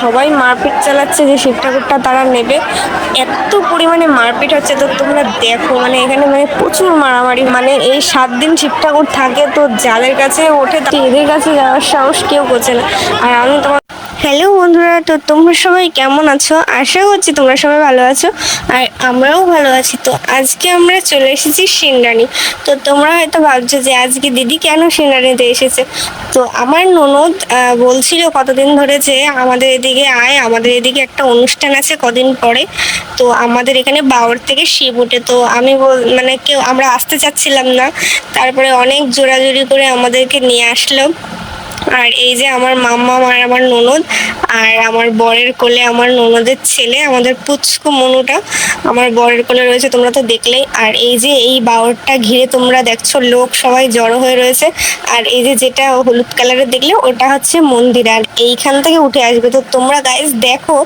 সবাই মারপিট চালাচ্ছে যে শিব ঠাকুরটা তারা নেবে। এত পরিমাণে মারপিট হচ্ছে তো তোমরা দেখো মানে এখানে মানে প্রচুর মারামারি। মানে এই সাত দিন শিব ঠাকুর থাকে তো যাদের কাছে ওঠে এদের কাছে যাওয়ার সাহস কেউ করছে না। আর আমি তোমার হ্যালো বন্ধুরা, তো তোমরা সবাই কেমন আছো? আশা করছি তোমরা সবাই ভালো আছো আর আমরাও ভালো আছি। তো আজকে আমরা চলে এসেছি সিন্ডানি তো তোমরা হয়তো ভাবছ যে আজকে দিদি কেন সিন্ডানিতে এসেছে? তো আমার ননদ বলছিল কতদিন ধরে যে আমাদের এদিকে আয়, আমাদের এদিকে একটা অনুষ্ঠান আছে কদিন পরে। তো আমাদের এখানে বাউর থেকে শিব উঠে। তো আমি মানে কেউ, আমরা আসতে চাচ্ছিলাম না। তারপরে অনেক জোরাজুরি করে আমাদেরকে নিয়ে আসলো। আর এই যে আমার মাম্মা আর আমার ননদ আর আমার বরের কোলে আমার ননদের ছেলে, আমাদের পুচকু মনুটা আমার বরের কোলে রয়েছে, তোমরা তো দেখলেই। আর এই যে এই বাউরটা ঘিরে তোমরা দেখছ, লোক সবাই জড়ো হয়ে রয়েছে। আর এই যে যেটা হলুদ কালারের দেখলে, ওটা হচ্ছে মন্দির। আর এইখান থেকে উঠে আসবে। তো তোমরা গাইজ দেখো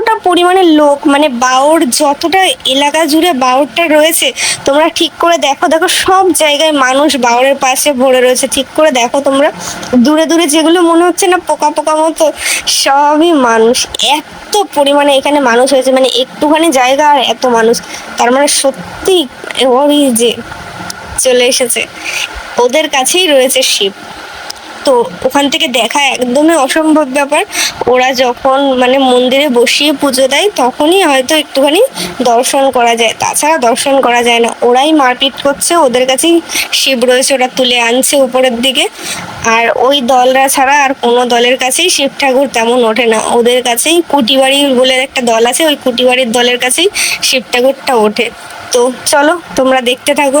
কতটা পরিমাণে লোক মানে বাউর যতটা এলাকা জুড়ে বাউরটা রয়েছে, তোমরা ঠিক করে দেখো। দেখো, সব জায়গায় মানুষ বাউরের পাশে ভরে রয়েছে। ঠিক করে দেখো তোমরা। দূরে দূরে যেগুলো মনে হচ্ছে না পোকা পোকা মতো, সবই মানুষ। এত পরিমাণে এখানে মানুষ হয়েছে মানে একটুখানি জায়গা আর এত মানুষ। তার মানে সত্যি ওই যে চলে এসেছে। ওদের কাছেই রয়েছে শিব। তো ওখান থেকে দেখা একদমই অসম্ভব ব্যাপার। ওরা যখন মানে মন্দিরে বসিয়ে পুজো দেয়, তখনই হয়তো একটুখানি দর্শন করা যায়। তাছাড়া দর্শন করা যায় না। ওরাই মারপিট করছে, ওদের কাছেই শিব রয়েছে, ওরা তুলে আনছে উপরের দিকে। আর ওই দলরা ছাড়া আর কোনো দলের কাছেই শিব ঠাকুর তেমন ওঠে না। ওদের কাছেই কুটিবাড়ি বলে একটা দল আছে, ওই কুটিবাড়ির দলের কাছেই শিব ঠাকুরটা ওঠে। তো চলো তোমরা দেখতে থাকো।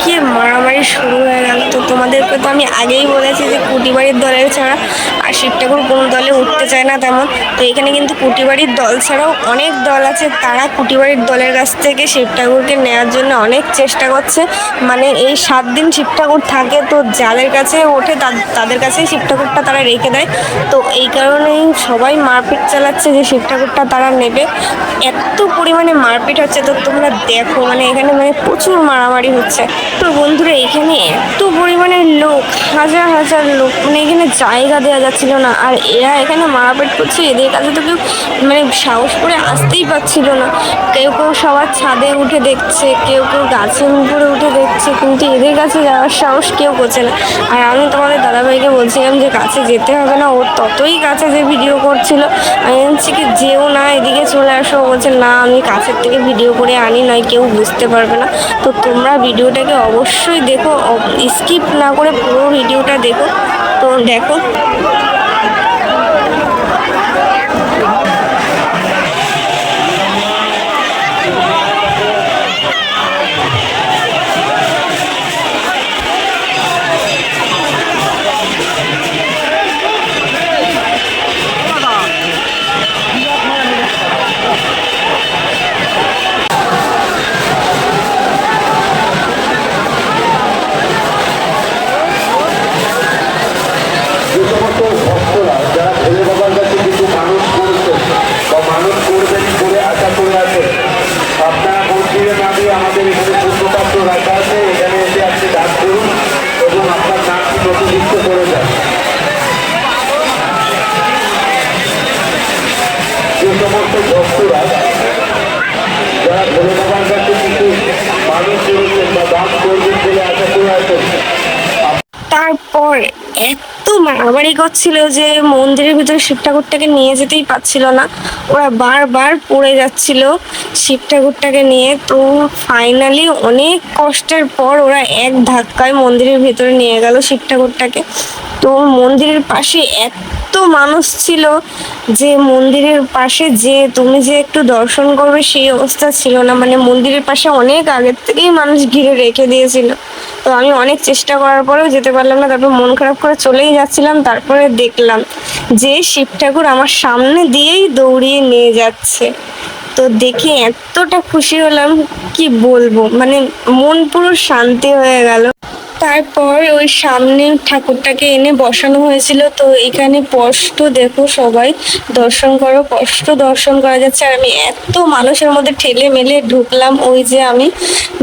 কি মারামারি শুরু হয়ে গেল? তো তোমাদেরকে তো আমি আগেই বলেছি যে কুটিবাড়ির দলের ছাড়া আর শিব ঠাকুর কোনো দলে উঠতে চায় না তেমন। তো এখানে কিন্তু কুটিবাড়ির দল ছাড়াও অনেক দল আছে। তারা কুটিবাড়ির দলের কাছ থেকে শিব ঠাকুরকে নেওয়ার জন্য অনেক চেষ্টা করছে। মানে এই সাত দিন শিব ঠাকুর থাকে তো যাদের কাছে ওঠে তাদের কাছেই শিব ঠাকুরটা তারা রেখে দেয়। তো এই কারণেই সবাই মারপিট চালাচ্ছে যে শিব ঠাকুরটা তারা নেবে। এত পরিমাণে মারপিট হচ্ছে তো তোমরা দেখো মানে এখানে মানে প্রচুর মারামারি হচ্ছে। তো বন্ধুরা, এখানে এত পরিমাণে লোক, হাজার হাজার লোক মানে এখানে জায়গা দেওয়া যাচ্ছিল না। আর এরা এখানে মারাপিট করছে, এদের কাছে তো কেউ মানে সাহস করে আসতেই পারছিল না। কেউ কেউ সবার ছাদে উঠে দেখছে, কেউ কেউ গাছের উপরে উঠে দেখছে, কিন্তু এদের কাছে যাওয়ার সাহস কেউ করছে না। আর আমি তোমাদের দাদাভাইকে বলছিলাম যে, কাছে যেতে হবে না, ওর ততই কাছে যে ভিডিও করছিল। আমি বলছি কি, যেও না, এদিকে চলে আসো। বলছে, না, আমি কাছের থেকে ভিডিও করে আনি, নয় কেউ বুঝতে পারবে না। তো তোমরা ভিডিওটাকে অবশ্যই দেখো স্কিপ না করে পুরো ভিডিওটা দেখো। তো দেখো তারপর এত মারামারি করছিল যে মন্দিরের ভিতরে শিব ঠাকুরটাকে নিয়ে যেতেই পারছিল না। ওরা বারবার পড়ে যাচ্ছিল শিব ঠাকুরটাকে নিয়ে। তো ফাইনালি অনেক কষ্টের পর ওরা এক ধাক্কায় মন্দিরের ভেতরে নিয়ে গেল শিব ঠাকুরটাকে তো মন্দিরের পাশে এত মানুষ ছিল যে মন্দিরের পাশে যে তুমি যে একটু দর্শন করবে সেই অবস্থা ছিল না। মানে মন্দিরের পাশে অনেক আগের থেকেই মানুষ ঘিরে রেখে দিয়েছিল। তো আমি অনেক চেষ্টা করার পরেও যেতে পারলাম না, তারপর মন খারাপ করে চলেই যাচ্ছিলাম, তারপরে দেখলাম যে শিব ঠাকুর আমার সামনে দিয়েই দৌড়িয়ে নিয়ে যাচ্ছে। তো দেখে এতটা খুশি হলাম, কি বলব? মানে মন পুরো শান্তি হয়ে গেল। তারপর ওই সামনে ঠাকুরটাকে এনে বসানো হয়েছিল। তো এখানে স্পষ্ট দেখো সবাই, দর্শন করো, স্পষ্ট দর্শন করা যাচ্ছে। আর আমি এত মানুষের মধ্যে ঠেলে মেলে ঢুকলাম, ওই যে আমি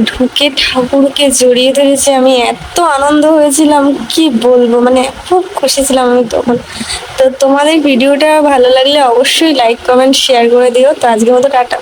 ঢুকে ঠাকুরকে জড়িয়ে ধরেছি। আমি এত আনন্দ হয়েছিলাম, কি বলব? মানে খুব খুশি ছিলাম আমি তখন। তো তোমাদের ভিডিওটা ভালো লাগলে অবশ্যই লাইক কমেন্ট শেয়ার করে দিও। তো আজকের মতো টাটা।